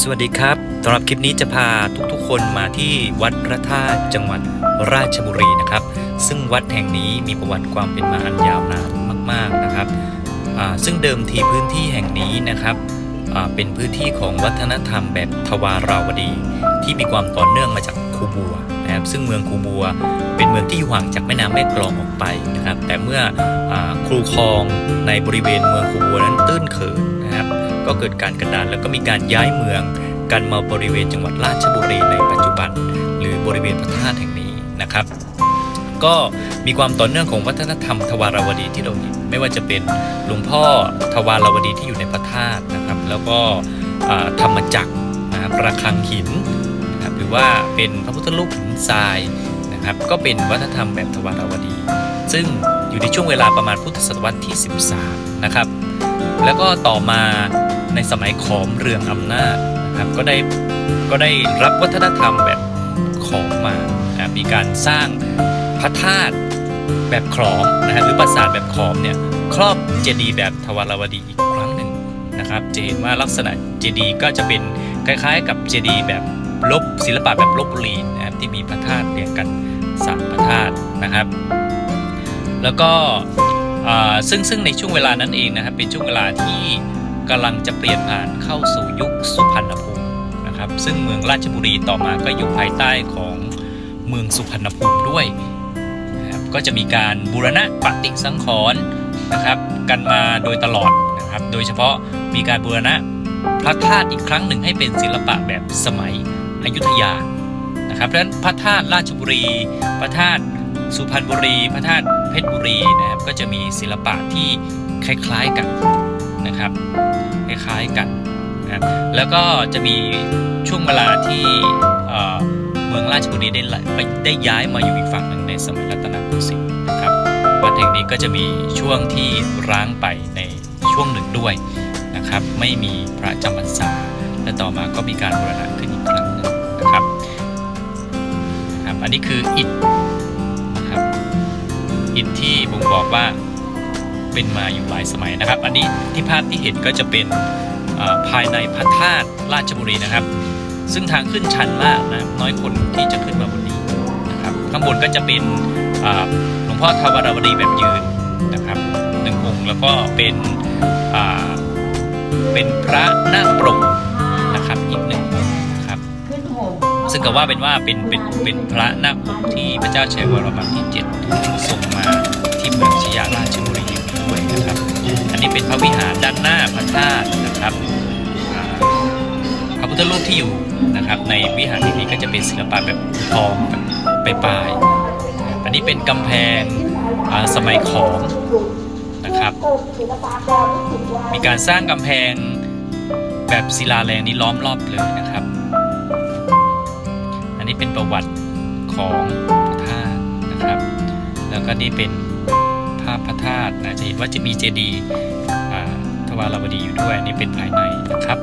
สวัสดีครับสำหรับคลิปนี้จะพาทุกๆคนมาที่วัดพระธาตุจังหวัดราชบุรีนะครับ ซึ่งวัดแห่งนี้มีประวัติความเป็นมาอันยาวนานมาก ๆนะครับ ซึ่งเดิมทีพื้นที่แห่งนี้นะครับเป็นพื้นที่ของวัฒนธรรมแบบทวาราวดี ที่มีความต่อเนื่องมาจากคูบัวนะครับซึ่งเมืองคูบัว เป็นเมืองที่อยู่ห่างจากแม่น้ำแม่กลองออกไปนะครับ แต่เมื่ออครูคลองในบริเวณเมืองคูบัวนั้นตื้นเขินนะครับ ก็เกิดการกระดานแล้วก็มีการย้ายเมือง กันมาบริเวณจังหวัดราชบุรีในปัจจุบัน หรือบริเวณพระธาตุแห่งนี้นะครับ ก็มีความต่อเนื่องของวัฒนธรรมทวารวดีที่เราเห็นไม่ว่าจะเป็นหลวงพ่อทวารวดีที่อยู่ในพระธาตุนะครับ แล้วก็ธรรมจักรนะครับระฆังหินนะครับหรือว่าเป็นพระพุทธรูปหินทรายนะครับ ก็เป็นวัฒนธรรมแบบทวารวดี ซึ่งอยู่ในช่วงเวลาประมาณพุทธศตวรรษที่ 13 นะครับ แล้วก็ต่อมา ในสมัยขอมเรืองอำนาจนะครับก็ได้ก็ได้รับวัฒนธรรมแบบขอมมานะครับมีการสร้างพระธาตุแบบขอมนะฮะหรือปราสาทแบบขอมเนี่ยครอบเจดีย์แบบทวารวดีอีกครั้งหนึ่งนะครับจะเห็นว่าลักษณะเจดีย์ก็จะเป็นคล้ายๆ กับเจดีย์แบบลบศิลปะแบบลบบุรีนะครับที่มีพระธาตุเรียงกันสามพระธาตุนะครับ แล้วก็อ่าซึ่งซึ่งในช่วงเวลานั้นเองนะครับเป็นช่วงเวลาที่ กำลังจะเปลี่ยนผ่านเข้าสู่ยุคสุพรรณภูมินะครับ ซึ่งเมืองราชบุรีต่อมาก็อยู่ภายใต้ของเมืองสุพรรณภูมิด้วยนะครับก็จะมีการบูรณะปฏิสังขรณ์นะครับกันมาโดยตลอดนะครับ โดยเฉพาะมีการบูรณะพระธาตุอีกครั้งหนึ่งให้เป็นศิลปะแบบสมัยอยุธยานะครับเพราะฉะนั้นพระธาตุราชบุรี พระธาตุสุพรรณบุรี พระธาตุเพชรบุรีนะครับก็จะมีศิลปะที่คล้ายๆกัน นะครับคล้ายๆกันนะครับแล้วก็จะมีช่วงเวลาที่เมืองราชบุรีได้ไปได้ย้ายมาอยู่อีกฝั่งหนึ่งในสมัยรัตนโกสินทร์นะครับวัดแห่งนี้ก็จะมีช่วงที่ร้างไปในช่วงหนึ่งด้วยนะครับ ไม่มีพระจำพรรษาและต่อมาก็มีการบูรณะขึ้นอีกครั้งหนึ่งนะครับนะครับ อันนี้คืออิฐนะครับอิฐที่บ่งบอกว่า เป็นมาอยู่หลายสมัยนะครับ อันนี้ที่ภาพที่เห็นก็จะเป็นเอ่อภายในพระธาตุราชบุรีนะครับ ซึ่งทางขึ้นชันมากนะครับน้อยคนที่จะขึ้นมาบนนี้นะครับ ข้างบนก็จะเป็นอ่าหลวงพ่อทวารวดีแบบยืนนะครับหนึ่งองค์แล้วก็เป็นอ่าเป็นพระนาคปรกนะครับอีกหนึ่งองค์นะครับขึ้นห่มซึ่งก็ว่าเป็นว่าเป็นเป็นเป็นพระนาคปกที่พระเจ้าชัยวรมันที่7ส่งมาที่เมืองชยาราชบุรี อันนี้เป็นพระวิหารด้านหน้าพระธาตุนะครับพระพุทธรูปที่อยู่นะครับ ในวิหารแห่งนี้ก็จะเป็นศิลปะแบบทองแบบปลายอันนี้เป็นกำแพงอ่าสมัยขอมนะครับ มีการสร้างกำแพงแบบศิลาแรงนี้ล้อมรอบเลยนะครับ อันนี้เป็นประวัติของพระธาตุนะครับ แล้วก็นี่เป็นาพพระธาตุนะจะเห็นว่าจะมีเจดีย์อ่าทวารวดีอยู่ด้วยนี่เป็นภายในนะครับ